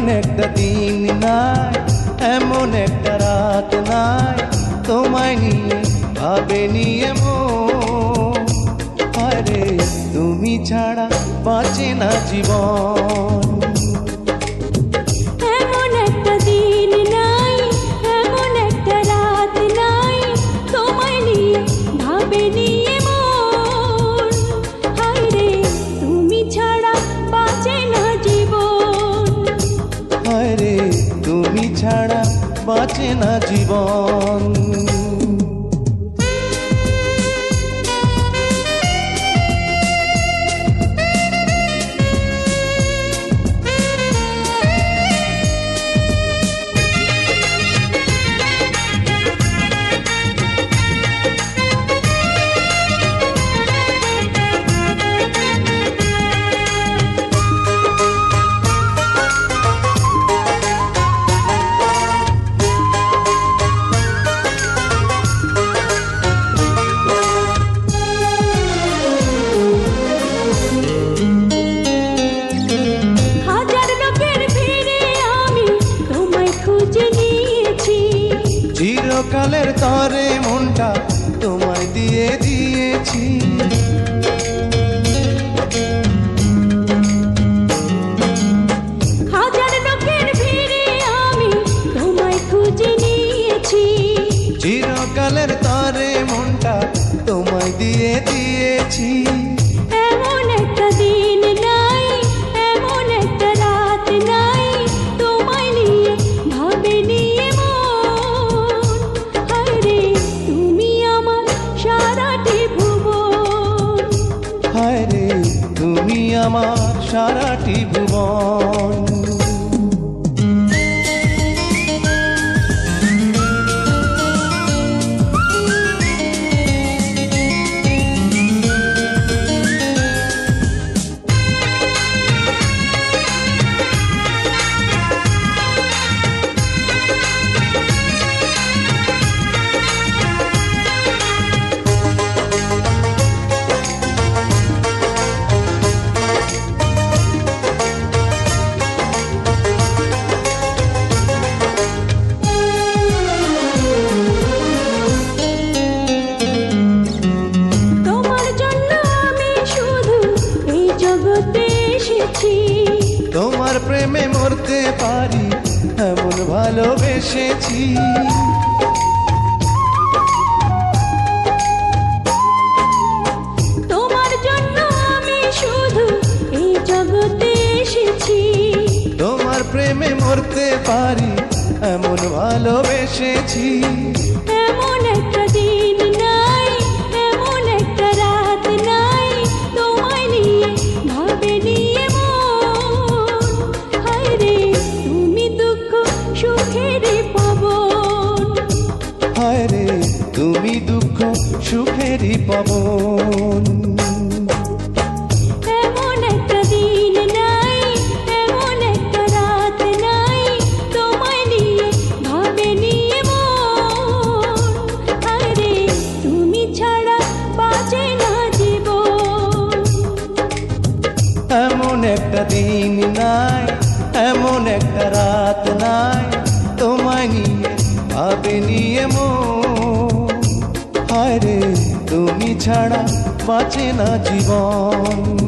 এমন একটা দিন নাই, এমন একটা রাত নাই, তোমায় নিয়ে ভাবে নিয়ে আরে, তুমি ছাড়া বাঁচে না জীবন। বাঁচে না জীবন। চিরকালের তরে মনটা তোমায় দিয়ে দিয়েছি। চিরকালের তরে মনটা তোমায় দিয়ে দিয়েছি। হায় রে তুমি আমার সারাটি ভুবন। তোমার প্রেমে মরতে পারি এমন ভালোবেসেছি। তোমার জন্য আমি শুধু এই জগতে এসেছি। তোমার প্রেমে মরতে পারি এমন ভালোবেসেছি। এমন একটা তুমি দুঃখ সুখেরই পবন। একটা দিন নাই এমন একটা রাত নাই তোমায় নিয়ে ভাবে ছাড়া বাঁচে না জীবন।